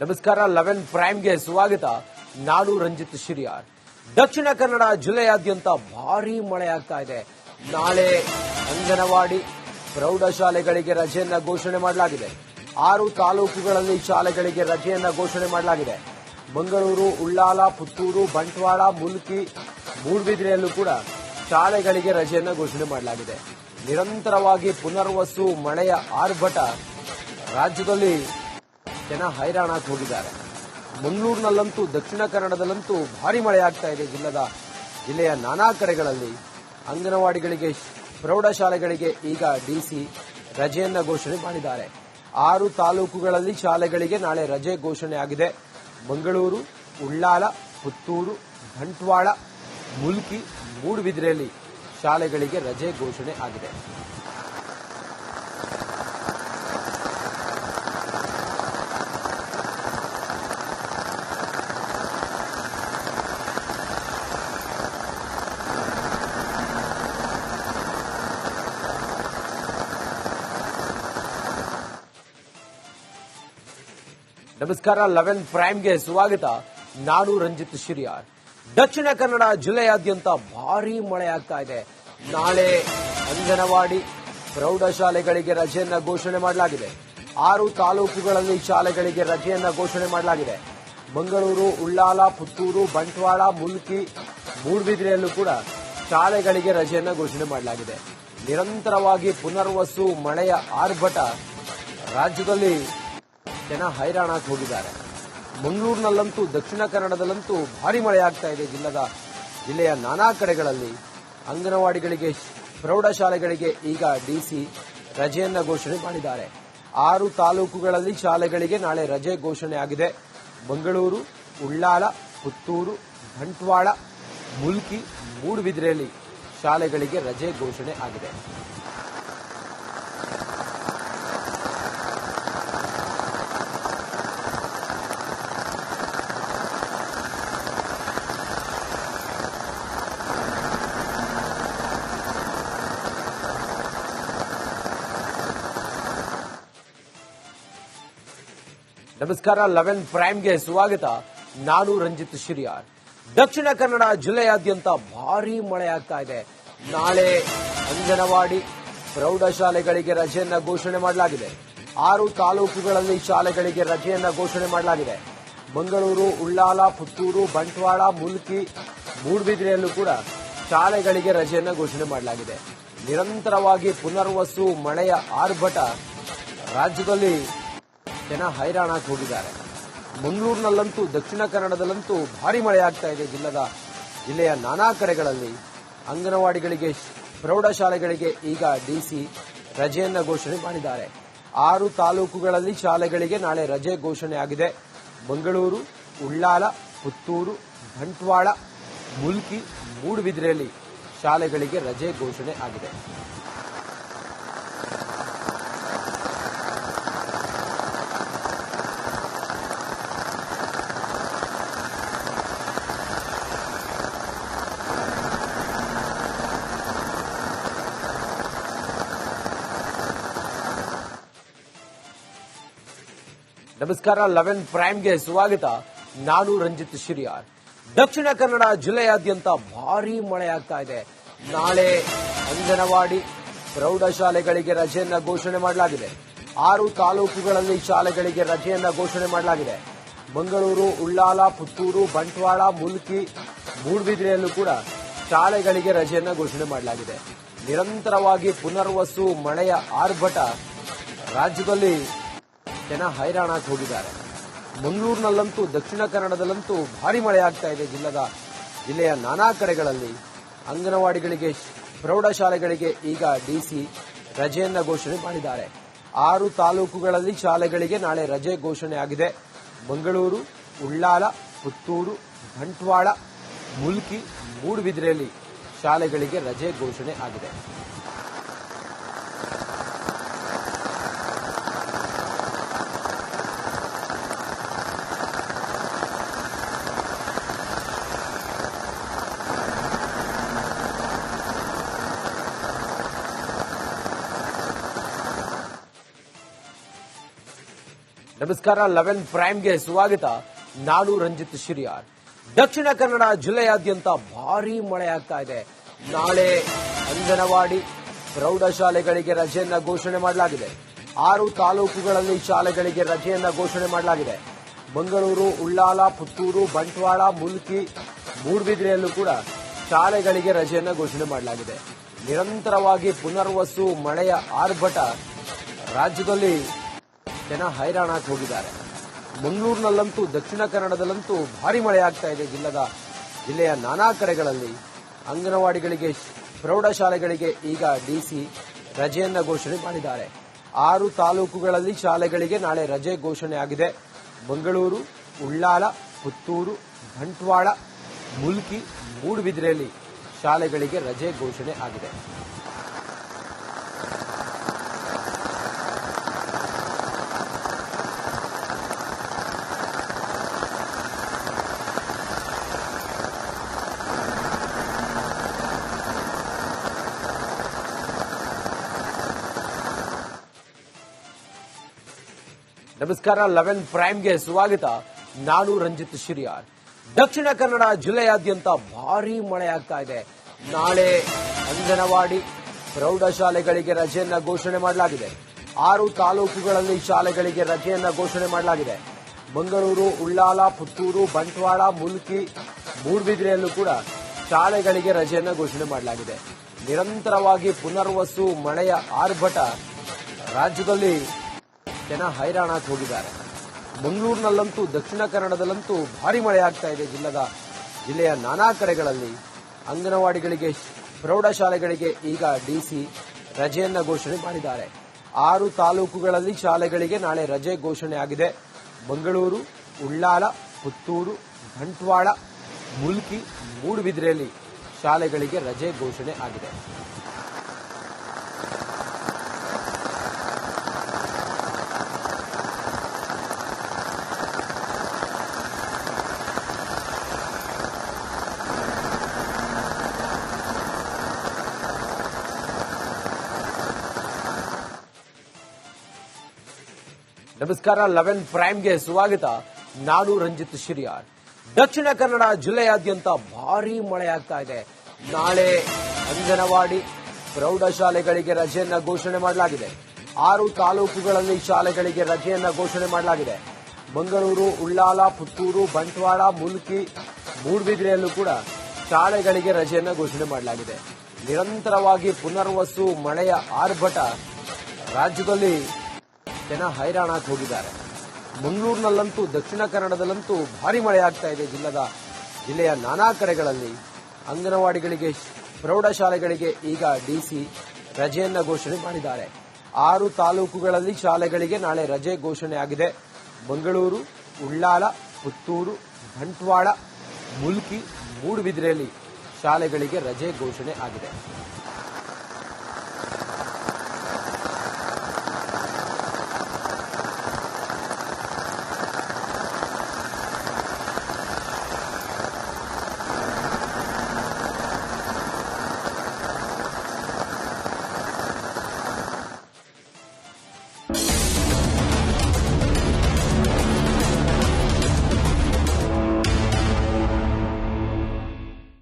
ನಮಸ್ಕಾರ, ಲೆವೆನ್ ಪ್ರೈಮ್ಗೆ ಸ್ವಾಗತ. ನಾನು ರಂಜಿತ್ ಶಿರಿಯಾರ್. ದಕ್ಷಿಣ ಕನ್ನಡ ಜಿಲ್ಲೆಯಾದ್ಯಂತ ಭಾರಿ ಮಳೆ ಆಗ್ತಾ ಇದೆ. ನಾಳೆ ಅಂಗನವಾಡಿ, ಪ್ರೌಢಶಾಲೆಗಳಿಗೆ ರಜೆಯನ್ನ ಘೋಷಣೆ ಮಾಡಲಾಗಿದೆ. ಆರು ತಾಲೂಕುಗಳಲ್ಲಿ ಶಾಲೆಗಳಿಗೆ ರಜೆಯನ್ನ ಘೋಷಣೆ ಮಾಡಲಾಗಿದೆ. ಮಂಗಳೂರು, ಉಳ್ಳಾಲ, ಪುತ್ತೂರು, ಬಂಟ್ವಾಳ, ಮುಲ್ಕಿ, ಮೂಡ್ಬಿದ್ರೆಯಲ್ಲೂ ಕೂಡ ಶಾಲೆಗಳಿಗೆ ರಜೆಯನ್ನ ಘೋಷಣೆ ಮಾಡಲಾಗಿದೆ. ನಿರಂತರವಾಗಿ ಪುನರ್ವಸು ಮಳೆಯ ಆರ್ಭಟ ರಾಜ್ಯದಲ್ಲಿ ಜನ ಹೈರಾಣಾಗಿ ಹೋಗಿದ್ದಾರೆ. ಮಂಗಳೂರಿನಲ್ಲಂತೂ, ದಕ್ಷಿಣ ಕನ್ನಡದಲ್ಲಂತೂ ಭಾರಿ ಮಳೆ ಆಗ್ತಾ ಇದೆ ಜಿಲ್ಲದ ಜಿಲ್ಲೆಯ ನಾನಾ ಕಡೆಗಳಲ್ಲಿ. ಅಂಗನವಾಡಿಗಳಿಗೆ, ಪ್ರೌಢಶಾಲೆಗಳಿಗೆ ಈಗ ಡಿಸಿ ರಜೆಯನ್ನ ಘೋಷಣೆ ಮಾಡಿದ್ದಾರೆ. ಆರು ತಾಲೂಕುಗಳಲ್ಲಿ ಶಾಲೆಗಳಿಗೆ ನಾಳೆ ರಜೆ ಘೋಷಣೆ ಆಗಿದೆ. ಮಂಗಳೂರು, ಉಳ್ಳಾಲ, ಪುತ್ತೂರು ಬಂಟ್ವಾಳ ಮುಲ್ಕಿ, ಮೂಡುಬಿದ್ರೆಯಲ್ಲಿ ಶಾಲೆಗಳಿಗೆ ರಜೆ ಘೋಷಣೆ ಆಗಿದೆ. ನಮಸ್ಕಾರ, ಲೆವೆನ್ ಪ್ರೈಮ್ಗೆ ಸ್ವಾಗತ. ನಾನು ರಂಜಿತ್ ಶಿರಿಯಾರ್. ದಕ್ಷಿಣ ಕನ್ನಡ ಜಿಲ್ಲೆಯಾದ್ಯಂತ ಭಾರಿ ಮಳೆ ಆಗ್ತಾ ಇದೆ. ನಾಳೆ ಅಂಗನವಾಡಿ, ಪ್ರೌಢಶಾಲೆಗಳಿಗೆ ರಜೆಯನ್ನ ಘೋಷಣೆ ಮಾಡಲಾಗಿದೆ. ಆರು ತಾಲೂಕುಗಳಲ್ಲಿ ಶಾಲೆಗಳಿಗೆ ರಜೆಯನ್ನ ಘೋಷಣೆ ಮಾಡಲಾಗಿದೆ. ಮಂಗಳೂರು, ಉಳ್ಳಾಲ, ಪುತ್ತೂರು, ಬಂಟ್ವಾಳ, ಮುಲ್ಕಿ, ಮೂಡ್ಬಿದ್ರೆಯಲ್ಲೂ ಕೂಡ ಶಾಲೆಗಳಿಗೆ ರಜೆಯನ್ನ ಘೋಷಣೆ ಮಾಡಲಾಗಿದೆ. ನಿರಂತರವಾಗಿ ಪುನರ್ವಸು ಮಳೆಯ ಆರ್ಭಟ ರಾಜ್ಯದಲ್ಲಿ ಜನ ಹೈರಾಣಾಗಿ ಹೋಗಿದ್ದಾರೆ. ಮಂಗಳೂರಿನಲ್ಲಂತೂ, ದಕ್ಷಿಣ ಕನ್ನಡದಲ್ಲಂತೂ ಭಾರಿ ಮಳೆ ಇದೆ ಜಿಲ್ಲದ ಜಿಲ್ಲೆಯ ನಾನಾ ಕಡೆಗಳಲ್ಲಿ. ಅಂಗನವಾಡಿಗಳಿಗೆ, ಪ್ರೌಢಶಾಲೆಗಳಿಗೆ ಈಗ ಡಿಸಿ ರಜೆಯನ್ನ ಘೋಷಣೆ ಮಾಡಿದ್ದಾರೆ. ಆರು ತಾಲೂಕುಗಳಲ್ಲಿ ಶಾಲೆಗಳಿಗೆ ನಾಳೆ ರಜೆ ಘೋಷಣೆ ಆಗಿದೆ. ಬೆಂಗಳೂರು ಉಳ್ಳಾಲ, ಪುತ್ತೂರು, ಬಂಟ್ವಾಳ, ಮುಲ್ಕಿ, ಮೂಡುಬಿದ್ರೆಯಲ್ಲಿ ಶಾಲೆಗಳಿಗೆ ರಜೆ ಘೋಷಣೆ ಆಗಿದೆ. ನಮಸ್ಕಾರ, ಲೆವೆನ್ ಪ್ರೈಮ್ಗೆ ಸ್ವಾಗತ. ನಾನು ರಂಜಿತ್ ಶಿರಿಯಾರ್. ದಕ್ಷಿಣ ಕನ್ನಡ ಜಿಲ್ಲೆಯಾದ್ಯಂತ ಭಾರಿ ಮಳೆ ಆಗ್ತಾ ಇದೆ. ನಾಳೆ ಅಂಗನವಾಡಿ, ಪ್ರೌಢಶಾಲೆಗಳಿಗೆ ರಜೆಯನ್ನ ಘೋಷಣೆ ಮಾಡಲಾಗಿದೆ. ಆರು ತಾಲೂಕುಗಳಲ್ಲಿ ಶಾಲೆಗಳಿಗೆ ರಜೆಯನ್ನ ಘೋಷಣೆ ಮಾಡಲಾಗಿದೆ. ಮಂಗಳೂರು, ಉಳ್ಳಾಲ, ಪುತ್ತೂರು, ಬಂಟ್ವಾಳ, ಮುಲ್ಕಿ, ಮೂಡುಬಿದ್ರೆಯಲ್ಲೂ ಕೂಡ ಶಾಲೆಗಳಿಗೆ ರಜೆಯನ್ನು ಘೋಷಣೆ ಮಾಡಲಾಗಿದೆ. ನಿರಂತರವಾಗಿ ಪುನರ್ವಸು ಮಳೆಯ ಆರ್ಭಟ ರಾಜ್ಯದಲ್ಲಿ ಜನ ಹೈರಾಣಾಗಿ ಹೋಗಿದ್ದಾರೆ. ಮಂಗಳೂರಿನಲ್ಲಂತೂ, ದಕ್ಷಿಣ ಕನ್ನಡದಲ್ಲಂತೂ ಭಾರಿ ಮಳೆ ಆಗ್ತಾ ಇದೆ ಜಿಲ್ಲದ ಜಿಲ್ಲೆಯ ನಾನಾ ಕಡೆಗಳಲ್ಲಿ. ಅಂಗನವಾಡಿಗಳಿಗೆ, ಪ್ರೌಢಶಾಲೆಗಳಿಗೆ ಈಗ ಡಿಸಿ ರಜೆಯನ್ನು ಘೋಷಣೆ ಮಾಡಿದ್ದಾರೆ. ಆರು ತಾಲೂಕುಗಳಲ್ಲಿ ಶಾಲೆಗಳಿಗೆ ನಾಳೆ ರಜೆ ಘೋಷಣೆ ಆಗಿದೆ. ಮಂಗಳೂರು, ಉಳ್ಳಾಲ, ಪುತ್ತೂರು, ಬಂಟ್ವಾಳ, ಮುಲ್ಕಿ, ಮೂಡುಬಿದ್ರೆಯಲ್ಲಿ ಶಾಲೆಗಳಿಗೆ ರಜೆ ಘೋಷಣೆ ಆಗಿದೆ. ನಮಸ್ಕಾರ, ಲೆವೆನ್ ಪ್ರೈಮ್ಗೆ ಸ್ವಾಗತ. ನಾನು ರಂಜಿತ್ ಶಿರಿಯಾರ್. ದಕ್ಷಿಣ ಕನ್ನಡ ಜಿಲ್ಲೆಯಾದ್ಯಂತ ಭಾರಿ ಮಳೆ ಆಗ್ತಾ ಇದೆ. ನಾಳೆ ಅಂಗನವಾಡಿ, ಪ್ರೌಢಶಾಲೆಗಳಿಗೆ ರಜೆಯನ್ನ ಘೋಷಣೆ ಮಾಡಲಾಗಿದೆ. ಆರು ತಾಲೂಕುಗಳಲ್ಲಿ ಶಾಲೆಗಳಿಗೆ ರಜೆಯನ್ನ ಘೋಷಣೆ ಮಾಡಲಾಗಿದೆ. ಮಂಗಳೂರು, ಉಳ್ಳಾಲ, ಪುತ್ತೂರು, ಬಂಟ್ವಾಳ, ಮುಲ್ಕಿ, ಮೂಡ್ಬಿದ್ರೆಯಲ್ಲೂ ಕೂಡ ಶಾಲೆಗಳಿಗೆ ರಜೆಯನ್ನ ಘೋಷಣೆ ಮಾಡಲಾಗಿದೆ. ನಿರಂತರವಾಗಿ ಪುನರ್ವಸು ಮಳೆಯ ಆರ್ಭಟ ರಾಜ್ಯದಲ್ಲಿ ಜನ ಹೈರಾಣಾಗಿ ಹೋಗಿದ್ದಾರೆ. ಮಂಗಳೂರಿನಲ್ಲಂತೂ, ದಕ್ಷಿಣ ಕನ್ನಡದಲ್ಲಂತೂ ಭಾರಿ ಮಳೆ ಆಗ್ತಾ ಇದೆ ಜಿಲ್ಲದ ಜಿಲ್ಲೆಯ ನಾನಾ ಕಡೆಗಳಲ್ಲಿ. ಅಂಗನವಾಡಿಗಳಿಗೆ, ಪ್ರೌಢಶಾಲೆಗಳಿಗೆ ಈಗ ಡಿಸಿ ರಜೆಯನ್ನ ಘೋಷಣೆ ಮಾಡಿದ್ದಾರೆ. ಆರು ತಾಲೂಕುಗಳಲ್ಲಿ ಶಾಲೆಗಳಿಗೆ ನಾಳೆ ರಜೆ ಘೋಷಣೆ ಆಗಿದೆ. ಮಂಗಳೂರು, ಉಳ್ಳಾಲ, ಪುತ್ತೂರು, ಬಂಟ್ವಾಳ, ಮುಲ್ಕಿ, ಮೂಡುಬಿದ್ರೆಯಲ್ಲಿ ಶಾಲೆಗಳಿಗೆ ರಜೆ ಘೋಷಣೆ ಆಗಿದೆ. ನಮಸ್ಕಾರ, ಲೆವೆನ್ ಪ್ರೈಮ್ಗೆ ಸ್ವಾಗತ. ನಾನು ರಂಜಿತ್ ಶಿರಿಯಾರ್. ದಕ್ಷಿಣ ಕನ್ನಡ ಜಿಲ್ಲೆಯಾದ್ಯಂತ ಭಾರಿ ಮಳೆ ಆಗ್ತಾ ಇದೆ. ನಾಳೆ ಅಂಗನವಾಡಿ, ಪ್ರೌಢಶಾಲೆಗಳಿಗೆ ರಜೆಯನ್ನು ಘೋಷಣೆ ಮಾಡಲಾಗಿದೆ. ಆರು ತಾಲೂಕುಗಳಲ್ಲಿ ಶಾಲೆಗಳಿಗೆ ರಜೆಯನ್ನು ಘೋಷಣೆ ಮಾಡಲಾಗಿದೆ. ಮಂಗಳೂರು, ಉಳ್ಳಾಲ, ಪುತ್ತೂರು, ಬಂಟ್ವಾಳ, ಮುಲ್ಕಿ, ಮೂಡುಬಿದ್ರೆಯಲ್ಲೂ ಕೂಡ ಶಾಲೆಗಳಿಗೆ ರಜೆಯನ್ನು ಘೋಷಣೆ ಮಾಡಲಾಗಿದೆ. ನಿರಂತರವಾಗಿ ಪುನರ್ವಸು ಮಳೆಯ ಆರ್ಭಟ ರಾಜ್ಯದಲ್ಲಿ ಜನ ಹೈರಾಣಾಗಿ ಹೋಗಿದ್ದಾರೆ. ಮಂಗಳೂರಿನಲ್ಲಂತೂ, ದಕ್ಷಿಣ ಕನ್ನಡದಲ್ಲಂತೂ ಭಾರಿ ಮಳೆ ಆಗ್ತಾ ಇದೆ ಜಿಲ್ಲದ, ಜಿಲ್ಲೆಯ ನಾನಾ ಕಡೆಗಳಲ್ಲಿ. ಅಂಗನವಾಡಿಗಳಿಗೆ, ಪ್ರೌಢಶಾಲೆಗಳಿಗೆ ಈಗ ಡಿಸಿ ರಜೆಯನ್ನ ಘೋಷಣೆ ಮಾಡಿದ್ದಾರೆ. ಆರು ತಾಲೂಕುಗಳಲ್ಲಿ ಶಾಲೆಗಳಿಗೆ ನಾಳೆ ರಜೆ ಘೋಷಣೆ ಆಗಿದೆ. ಮಂಗಳೂರು, ಉಳ್ಳಾಲ, ಪುತ್ತೂರು, ಬಂಟ್ವಾಳ, ಮುಲ್ಕಿ, ಮೂಡುಬಿದ್ರೆಯಲ್ಲಿ ಶಾಲೆಗಳಿಗೆ ರಜೆ ಘೋಷಣೆ ಆಗಿದೆ. ನಮಸ್ಕಾರ, ಲೆವೆನ್ ಪ್ರೈಮ್ಗೆ ಸ್ವಾಗತ. ನಾನು ರಂಜಿತ್ ಶಿರಿಯಾರ್. ದಕ್ಷಿಣ ಕನ್ನಡ ಜಿಲ್ಲೆಯಾದ್ಯಂತ ಭಾರಿ ಮಳೆ ಆಗ್ತಾ ಇದೆ. ನಾಳೆ ಅಂಗನವಾಡಿ, ಪ್ರೌಢಶಾಲೆಗಳಿಗೆ ರಜೆಯನ್ನ ಘೋಷಣೆ ಮಾಡಲಾಗಿದೆ. ಆರು ತಾಲೂಕುಗಳಲ್ಲಿ ಶಾಲೆಗಳಿಗೆ ರಜೆಯನ್ನ ಘೋಷಣೆ ಮಾಡಲಾಗಿದೆ. ಮಂಗಳೂರು, ಉಳ್ಳಾಲ, ಪುತ್ತೂರು, ಬಂಟ್ವಾಳ, ಮುಲ್ಕಿ, ಮೂಡ್ಬಿದ್ರೆಯಲ್ಲೂ ಕೂಡ ಶಾಲೆಗಳಿಗೆ ರಜೆಯನ್ನ ಘೋಷಣೆ ಮಾಡಲಾಗಿದೆ. ನಿರಂತರವಾಗಿ ಪುನರ್ವಸು ಮಳೆಯ ಆರ್ಭಟ ರಾಜ್ಯದಲ್ಲಿ ಜನ ಹೈರಾಣಾಗಿ ಹೋಗಿದ್ದಾರೆ. ಮಂಗಳೂರಿನಲ್ಲಂತೂ, ದಕ್ಷಿಣ ಕನ್ನಡದಲ್ಲಂತೂ ಭಾರಿ ಮಳೆ ಆಗ್ತಾ ಇದೆ ಜಿಲ್ಲದ ಜಿಲ್ಲೆಯ ನಾನಾ ಕಡೆಗಳಲ್ಲಿ. ಅಂಗನವಾಡಿಗಳಿಗೆ, ಪ್ರೌಢಶಾಲೆಗಳಿಗೆ ಈಗ ಡಿಸಿ ರಜೆಯನ್ನ ಘೋಷಣೆ ಮಾಡಿದ್ದಾರೆ. ಆರು ತಾಲೂಕುಗಳಲ್ಲಿ ಶಾಲೆಗಳಿಗೆ ನಾಳೆ ರಜೆ ಘೋಷಣೆ ಆಗಿದೆ. ಮಂಗಳೂರು, ಉಳ್ಳಾಲ, ಪುತ್ತೂರು, ಬಂಟ್ವಾಳ, ಮುಲ್ಕಿ, ಮೂಡುಬಿದ್ರೆಯಲ್ಲಿ ಶಾಲೆಗಳಿಗೆ ರಜೆ ಘೋಷಣೆ ಆಗಿದೆ. ನಮಸ್ಕಾರ, ಲೆವೆನ್ ಪ್ರೈಮ್ಗೆ ಸ್ವಾಗತ. ನಾನು ರಂಜಿತ್ ಶಿರಿಯಾರ್. ದಕ್ಷಿಣ ಕನ್ನಡ ಜಿಲ್ಲೆಯಾದ್ಯಂತ ಭಾರಿ ಮಳೆಯಾಗ್ತಾ ಇದೆ. ನಾಳೆ ಅಂಗನವಾಡಿ, ಪ್ರೌಢಶಾಲೆಗಳಿಗೆ ರಜೆಯನ್ನ ಘೋಷಣೆ ಮಾಡಲಾಗಿದೆ. ಆರು ತಾಲೂಕುಗಳಲ್ಲಿ ಶಾಲೆಗಳಿಗೆ ರಜೆಯನ್ನ ಘೋಷಣೆ ಮಾಡಲಾಗಿದೆ. ಮಂಗಳೂರು, ಉಳ್ಳಾಲ, ಪುತ್ತೂರು, ಬಂಟ್ವಾಳ, ಮುಲ್ಕಿ, ಮೂಡ್ಬಿದ್ರೆಯಲ್ಲೂ ಕೂಡ ಶಾಲೆಗಳಿಗೆ ರಜೆಯನ್ನ ಘೋಷಣೆ ಮಾಡಲಾಗಿದೆ. ನಿರಂತರವಾಗಿ ಪುನರ್ವಸು ಮಳೆಯ ಆರ್ಭಟ ರಾಜ್ಯದಲ್ಲಿ ಜನ ಹೈರಾಣಾಗಿ ಹೋಗಿದ್ದಾರೆ. ಮಂಗಳೂರಿನಲ್ಲಂತೂ, ದಕ್ಷಿಣ ಕನ್ನಡದಲ್ಲಂತೂ ಭಾರಿ ಮಳೆ ಆಗ್ತಾ ಇದೆ ಜಿಲ್ಲದ ಜಿಲ್ಲೆಯ ನಾನಾ ಕಡೆಗಳಲ್ಲಿ. ಅಂಗನವಾಡಿಗಳಿಗೆ, ಪ್ರೌಢಶಾಲೆಗಳಿಗೆ ಈಗ ಡಿಸಿ ರಜೆಯನ್ನ ಘೋಷಣೆ ಮಾಡಿದ್ದಾರೆ. ಆರು ತಾಲೂಕುಗಳಲ್ಲಿ ಶಾಲೆಗಳಿಗೆ ನಾಳೆ ರಜೆ ಘೋಷಣೆ ಆಗಿದೆ. ಮಂಗಳೂರು, ಉಳ್ಳಾಲ, ಪುತ್ತೂರು, ಬಂಟ್ವಾಳ, ಮುಲ್ಕಿ, ಮೂಡುಬಿದ್ರೆಯಲ್ಲಿ ಶಾಲೆಗಳಿಗೆ ರಜೆ ಘೋಷಣೆ ಆಗಿದೆ.